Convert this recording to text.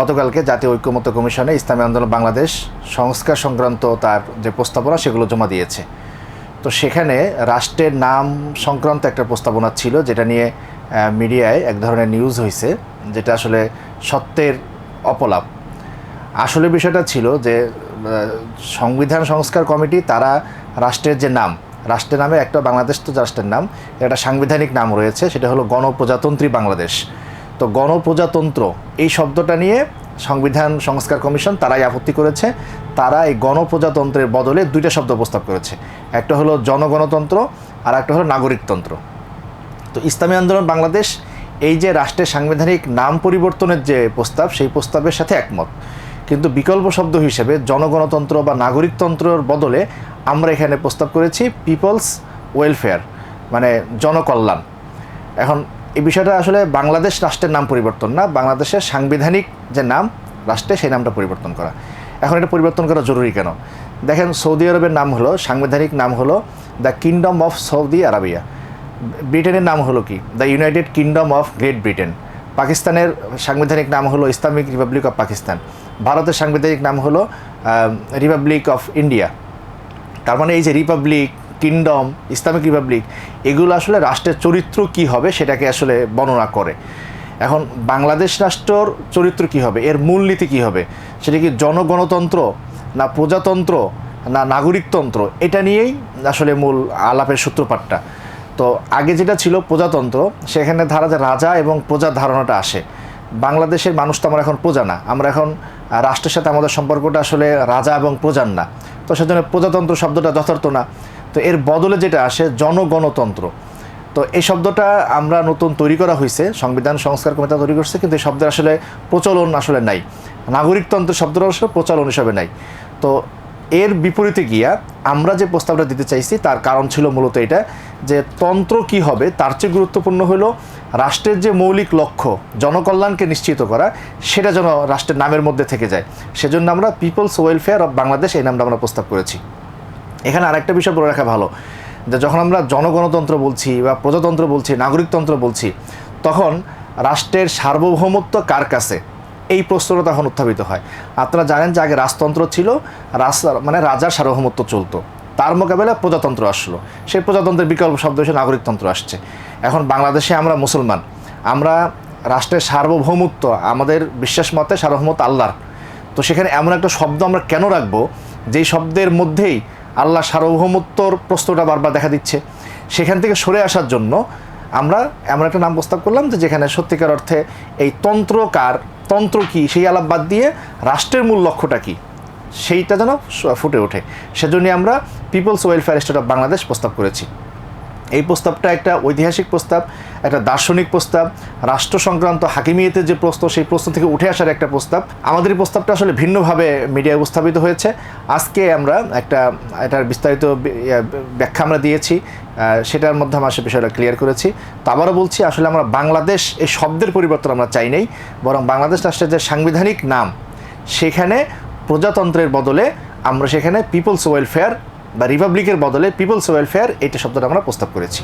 গতকালকে জাতীয় ঐক্যমত্য কমিশনে ইসলামী আন্দোলন বাংলাদেশ সংস্কার সংক্রান্ত তার যে প্রস্তাবনা, সেগুলো জমা দিয়েছে। তো সেখানে রাষ্ট্রের নাম সংক্রান্ত একটা প্রস্তাবনা ছিল, যেটা নিয়ে মিডিয়ায় এক ধরনের নিউজ হয়েছে যেটা আসলে সত্যের অপলাপ। আসলে বিষয়টা ছিল যে সংবিধান সংস্কার কমিটি, তারা রাষ্ট্রের যে নাম, রাষ্ট্রের নামে একটা বাংলাদেশ তো রাষ্ট্রের নাম, একটা সাংবিধানিক নাম রয়েছে, সেটা হলো গণপ্রজাতন্ত্রী বাংলাদেশ। তো গণপ্রজাতন্ত্র, এই শব্দটা নিয়ে সংবিধান সংস্কার কমিশন তারাই আপত্তি করেছে। তারা এই গণপ্রজাতন্ত্রের বদলে দুইটা শব্দ প্রস্তাব করেছে। একটা হলো জনগণতন্ত্র আর একটা হলো নাগরিকতন্ত্র। তো ইসলামী আন্দোলন বাংলাদেশ, এই যে রাষ্ট্রের সাংবিধানিক নাম পরিবর্তনের যে প্রস্তাব, সেই প্রস্তাবের সাথে একমত। কিন্তু বিকল্প শব্দ হিসেবে জনগণতন্ত্র বা নাগরিকতন্ত্রের বদলে আমরা এখানে প্রস্তাব করেছি, পিপলস ওয়েলফেয়ার মানে জনকল্যাণ। এখন এই বিষয়টা আসলে বাংলাদেশ রাষ্ট্রের নাম পরিবর্তন না, বাংলাদেশের সাংবিধানিক যে নাম, রাষ্ট্রে সেই নামটা পরিবর্তন করা। এখন এটা পরিবর্তন করা জরুরি কেন? দেখেন, সৌদি আরবের নাম হলো, সাংবিধানিক নাম হলো the kingdom of Saudi Arabia. ব্রিটেনের নাম হলো কি? The United Kingdom of Great Britain. পাকিস্তানের সাংবিধানিক নাম হলো ইসলামিক রিপাবলিক অফ পাকিস্তান। ভারতের সাংবিধানিক নাম হলো রিপাবলিক অফ ইন্ডিয়া। তার মানে এই যে রিপাবলিক কিংডম ইসলামিক রিপাবলিক এগুলো আসলে রাষ্ট্রের চরিত্র কি হবে সেটাকে আসলে বর্ণনা করে। এখন বাংলাদেশ রাষ্ট্রর চরিত্র কি হবে? এর মূলনীতি কি হবে? সেটা কি জনগণতন্ত্র, না প্রজাতন্ত্র, না নাগরিকতন্ত্র? এটা নিয়েই আসলে মূল আলাপের সূত্রপাতটা। তো আগে যেটা ছিল প্রজাতন্ত্র, সেখানে ধারা যে রাজা এবং প্রজার ধারণাটা আসে। বাংলাদেশের মানুষ তো আমরা এখন প্রজা না। আমরা এখন রাষ্ট্রের সাথে আমাদের সম্পর্কটা আসলে রাজা এবং প্রজার না। তো সেজন্য প্রজাতন্ত্র শব্দটা যথার্থ না। তো এর বদলে যেটা আসে জনগণতন্ত্র। তো এই শব্দটা আমরা নতুন তৈরি করা হয়েছে সংবিধান সংস্কার কমিটি তৈরি করছে, কিন্তু এই শব্দের আসলে প্রচলন আসলে নাই। নাগরিকতন্ত্র শব্দটা আসলে প্রচলন হিসাবে নাই। তো এর বিপরীতে গিয়া আমরা যে প্রস্তাবটা দিতে চাইছি, তার কারণ ছিল মূলত এটা যে তন্ত্র কি হবে, তার চেয়ে গুরুত্বপূর্ণ হলো রাষ্ট্রের যে মৌলিক লক্ষ্য, জনকল্যাণকে নিশ্চিত করা, সেটা যেন রাষ্ট্রের নামের মধ্যে থেকে যায়। সেজন্য আমরা পিপলস ওয়েলফেয়ার অফ বাংলাদেশ এই নামটা আমরা প্রস্তাব করেছি। এখানে আরেকটা বিষয় বলে রাখা ভালো, যে যখন আমরা জনগণতন্ত্র বলছি বা প্রজাতন্ত্র বলছি, নাগরিকতন্ত্র বলছি, তখন রাষ্ট্রের সার্বভৌমত্ব কার কাছে? এই প্রশ্নটা তখন উত্থাপিত হয়। আপনারা জানেন যে আগে রাজতন্ত্র ছিল, রাজ মানে রাজার সার্বভৌমত্ব চলতো। তার মোকাবেলায় প্রজাতন্ত্র আসলো। সেই প্রজাতন্ত্রের বিকল্প শব্দ হিসেবে নাগরিকতন্ত্র আসছে। এখন বাংলাদেশে আমরা মুসলমান। আমরা রাষ্ট্রের সার্বভৌমত্ব, আমাদের বিশ্বাস মতে সার্বভৌমত্ব আল্লাহর। তো সেখানে এমন একটা শব্দ আমরা কেন রাখব? যেই শব্দের মধ্যেই আল্লাহ সার্বভৌমত্বর প্রশ্নটা বারবার দেখা দিচ্ছে। সেখান থেকে সরে আসার জন্য আমরা এমন একটা নাম প্রস্তাব করলাম যে যেখানে সত্যিকার অর্থে এই তন্ত্রকার তন্ত্র কি, সেই আলাপ বাদ দিয়ে রাষ্ট্রের মূল লক্ষ্যটা কি, সেইটা যেন ফুটে ওঠে। সেজন্য আমরা people's welfare state of Bangladesh প্রস্তাব করেছি। এই প্রস্তাবটা একটা ঐতিহাসিক প্রস্তাব, একটা দার্শনিক প্রস্তাব। রাষ্ট্র সংক্রান্ত হাকিমিয়তের যে প্রশ্ন, সেই প্রশ্ন থেকে উঠে আসার একটা প্রস্তাব। আমাদের এই প্রস্তাবটা আসলে ভিন্নভাবে মিডিয়ায় উপস্থাপিত হয়েছে। আজকে আমরা একটা, এটার বিস্তারিত ব্যাখ্যা আমরা দিয়েছি। সেটার মধ্যে আমরা সে বিষয়টা ক্লিয়ার করেছি। তো আবারও বলছি, আসলে আমরা বাংলাদেশ এই শব্দের পরিবর্তন আমরা চাই নাই, বরং বাংলাদেশ রাষ্ট্রের যে সাংবিধানিক নাম, সেখানে প্রজাতন্ত্রের বদলে আমরা সেখানে পিপলস ওয়েলফেয়ার বা রিপাবলিকের বদলে পিপলস ওয়েলফেয়ার এটা শব্দটা আমরা প্রস্তাব করেছি।